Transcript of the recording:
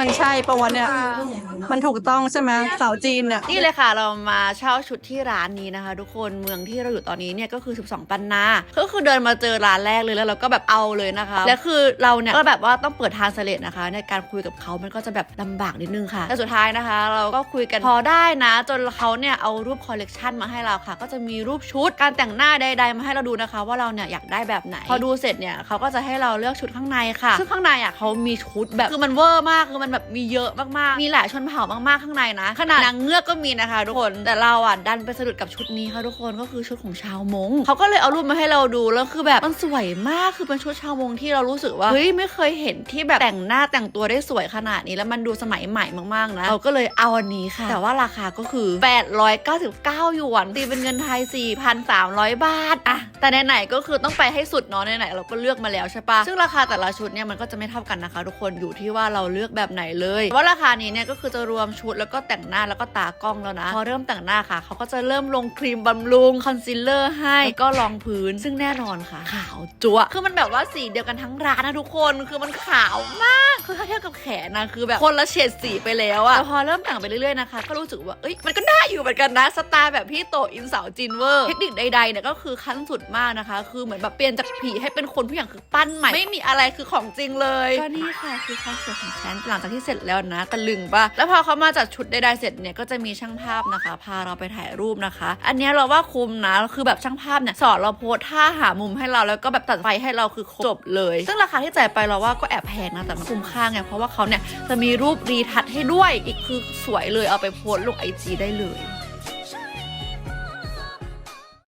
มันใช่ปะวะเนี่ย มันถูกต้องใช่ไหมสาวจีนเนี่ย นี่เลยค่ะเรามาเช่าชุดที่ร้านนี้นะคะ ทุกคนเมืองที่เราอยู่ตอนนี้เนี่ยก็คือ 12 ปันนา ก็คือเดินมาเจอร้านแรกเลยแล้วเราก็แบบเอาเลยนะคะ และคือเราเนี่ยก็แบบว่าต้องเปิดทางเสลดนะคะ ในการคุยกับเขามันก็จะแบบลำบากนิดนึงค่ะแต่สุดท้ายนะคะ เราก็คุยกันพอได้นะ จนเขาเนี่ยเอารูปคอลเลกชันมาให้เราค่ะ ก็จะมีรูปชุดการแต่งหน้าใดๆมาให้เราดูนะคะ ว่าเราเนี่ยอยากได้แบบไหน พอดูเสร็จเนี่ยเขาก็จะให้เราเลือกชุดข้างในค่ะซึ่งข้างในอะเขามีชุดแบบคือมันเวอร์มากคือมันแบบมีเยอะมากๆ มีหลายชนเผ่ามากๆข้างในนะ ขนาดนางเงือกก็มีนะคะ ทุกคน แต่เราอะดันไปสะดุดกับชุดนี้ค่ะทุกคน ก็คือชุดของชาวมงเขาก็เลยเอารูปมาให้เราดูแล้วคือแบบมันสวยมาก คือเป็นชุดชาวมงที่เรารู้สึกว่า เฮ้ยไม่เคยเห็นที่แบบแต่งหน้าแต่งตัวได้สวยขนาดนี้แล้วมันดูสมัยใหม่มากๆนะ เราก็เลยเอาอันนี้ค่ะ แต่ว่าราคาก็คือ 899หยวนตีเป็นเงินไทย 4,300 บาทอะ แต่ไหนๆก็คือต้องไปให้สุดเนาะไหนๆเราก็เลือกมาแล้วใช่ปะซึ่งราคาแต่ละชุดเนี่ยมันก็จะไม่เท่ากันนะคะ ทุกคนอยู่ที่ว่าเราเลือกแบบไหนเลยว่าราคานี้เนี่ยก็คือจะรวมชุดแล้วก็แต่งหน้าแล้วก็ตากล้องแล้วนะ พอเริ่มแต่งหน้าค่ะเขาก็จะเริ่มลงครีมบำรุงคอนซีลเลอร์ให้ก็รองพื้นซึ่งแน่นอนค่ะ ขาวจั๊วะคือมันแบบว่าสีเดียวกันทั้งร้านนะทุกคนคือมันขาวมากคือถ้าเทียบกับแขนนะคือแบบคนละเฉดสีไปแล้วอะแต่พอเริ่มแต่งไปเรื่อยๆนะคะ ก็รู้สึกว่าเอ้ยมันก็ได้อยู่เหมือนกันนะสไตล์แบบพี่โตอินสาวจินเวอร์เทคนิคใดๆเนี่ยก็คือขั้นสุดมากนะคะ คือเหมือนแบบเปลี่ยนจากผีให้เป็นคนผู้อย่างคือปั้นใหม่ไม่มีอะไรคือของจริงเลยก็นี่ค่ะคือความสวยของฉันหลังจากที่เสร็จแล้วนะตะลึงปะแล้วพอเขามาจัดชุดใดๆเสร็จเนี่ยก็จะมีช่างภาพนะคะ พาเราไปถ่ายรูปนะคะ อันเนี้ยเราว่าคุ้มนะคือแบบช่างภาพเนี่ยสอนเราโพสท่าหามุมให้เราแล้วก็แบบตัดไฟให้เราคือจบเลย ซึ่งราคาที่จ่ายไปเราว่าก็แอบแพงนะแต่มันคุ้มค่าไงเพราะว่าเขาเนี่ยจะมีรูปรีทัชให้ด้วยอีกคือสวยเลยเอาไปโพสต์ลงไอจีได้เลย